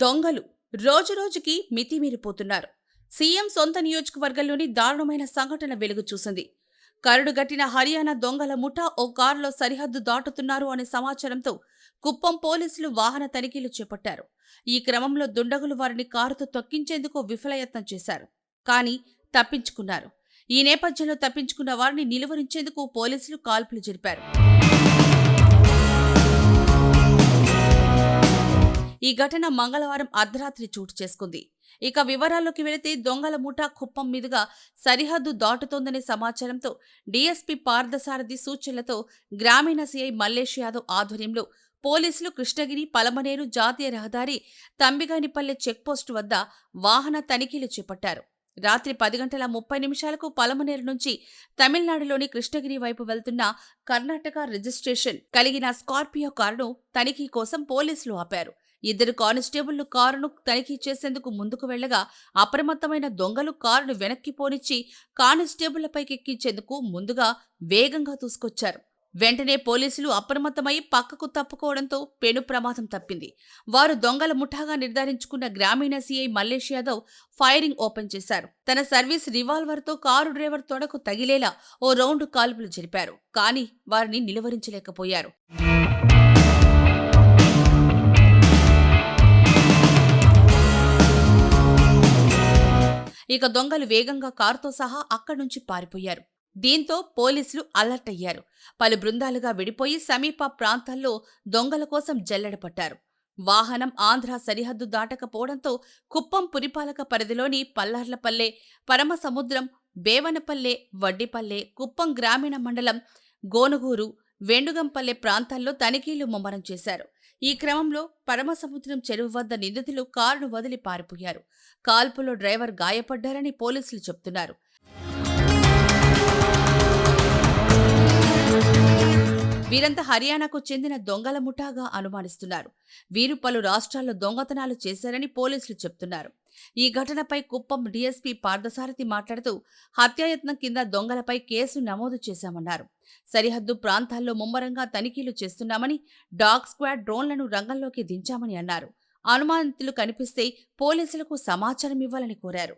దొంగలు రోజురోజుకి మితిమీరిపోతున్నారు. సీఎం సొంత నియోజకవర్గంలోని దారుణమైన సంఘటన వెలుగు చూసింది. కరడుగట్టిన హర్యానా దొంగల ముఠా ఓ కారులో సరిహద్దు దాటుతున్నారు అనే సమాచారంతో కుప్పం పోలీసులు వాహన తనిఖీలు చేపట్టారు. ఈ క్రమంలో దుండగులు వారిని కారుతో తొక్కించేందుకు విఫలయత్నం చేశారు. కానీ తప్పించుకున్నారు. ఈ నేపథ్యంలో తప్పించుకున్న వారిని నిలువరించేందుకు పోలీసులు కాల్పులు జరిపారు. ఈ ఘటన మంగళవారం అర్ధరాత్రి చోటు చేసుకుంది. ఇక వివరాల్లోకి వెళితే దొంగల ముఠా కుప్పం మీదుగా సరిహద్దు దాటుతోందనే సమాచారంతో డీఎస్పీ పార్థసారథి సూచనలతో గ్రామీణ సీఐ మల్లేష్ యాదవ్ ఆధ్వర్యంలో పోలీసులు కృష్ణగిరి పలమనేరు జాతీయ రహదారి తంబిగానిపల్లె చెక్పోస్టు వద్ద వాహన తనిఖీలు చేపట్టారు. రాత్రి పది గంటల ముప్పై నిమిషాలకు పలమనేరు నుంచి తమిళనాడులోని కృష్ణగిరి వైపు వెళ్తున్న కర్ణాటక రిజిస్ట్రేషన్ కలిగిన స్కార్పియో కారును తనిఖీ కోసం పోలీసులు ఆపారు. ఇద్దరు కానిస్టేబుళ్ళు కారును తనిఖీ చేసేందుకు ముందుకు వెళ్ళగా అప్రమత్తమైన దొంగలు కారును వెనక్కి పోనిచ్చి కానిస్టేబుళ్ళపైకెక్కించేందుకు ముందుగా వేగంగా దూసుకొచ్చారు. వెంటనే పోలీసులు అప్రమత్తమై పక్కకు తప్పుకోవడంతో పెను ప్రమాదం తప్పింది. వారు దొంగల ముఠాగా నిర్ధారించుకున్న గ్రామీణ CI Mallesh Yadav firing open చేశారు. తన సర్వీస్ రివాల్వర్తో కారు డ్రైవర్ తొడకు తగిలేలా ఓ రౌండ్ కాల్పులు జరిపారు. కానీ వారిని నిలువరించలేకపోయారు. ఇక దొంగలు వేగంగా కారుతో సహా అక్కడి నుంచి పారిపోయారు. దీంతో పోలీసులు అలర్ట్ అయ్యారు. పలు బృందాలుగా విడిపోయి సమీప ప్రాంతాల్లో దొంగల కోసం జల్లెడపట్టారు. వాహనం ఆంధ్ర సరిహద్దు దాటకపోవడంతో కుప్పం పురిపాలక పరిధిలోని పల్లార్లపల్లె పరమసముద్రం బేవనపల్లె వడ్డిపల్లె కుప్పం గ్రామీణ మండలం గోనుగూరు వెండుగంపల్లె ప్రాంతాల్లో తనిఖీలు ముమ్మరం చేశారు. ఈ క్రమంలో పరమసముద్రం చెరువు వద్ద నిందితులు కారును వదిలి పారిపోయారు. కాల్పులో డ్రైవర్ గాయపడ్డారని పోలీసులు చెబుతున్నారు వీరంతా హర్యానాకు చెందిన దొంగల ముఠాగా అనుమానిస్తున్నారు. వీరు పలు రాష్ట్రాల్లో దొంగతనాలు చేశారని పోలీసులు చెప్తున్నారు. ఈ ఘటనపై కుప్పం డీఎస్పీ పార్థసారథి మాట్లాడుతూ హత్యాయత్నం కింద దొంగలపై కేసు నమోదు చేశామన్నారు. సరిహద్దు ప్రాంతాల్లో ముమ్మరంగా తనిఖీలు చేస్తున్నామని డాగ్ స్క్వాడ్ డ్రోన్లను రంగంలోకి దించామని అన్నారు. అనుమానితులు కనిపిస్తే పోలీసులకు సమాచారం ఇవ్వాలని కోరారు.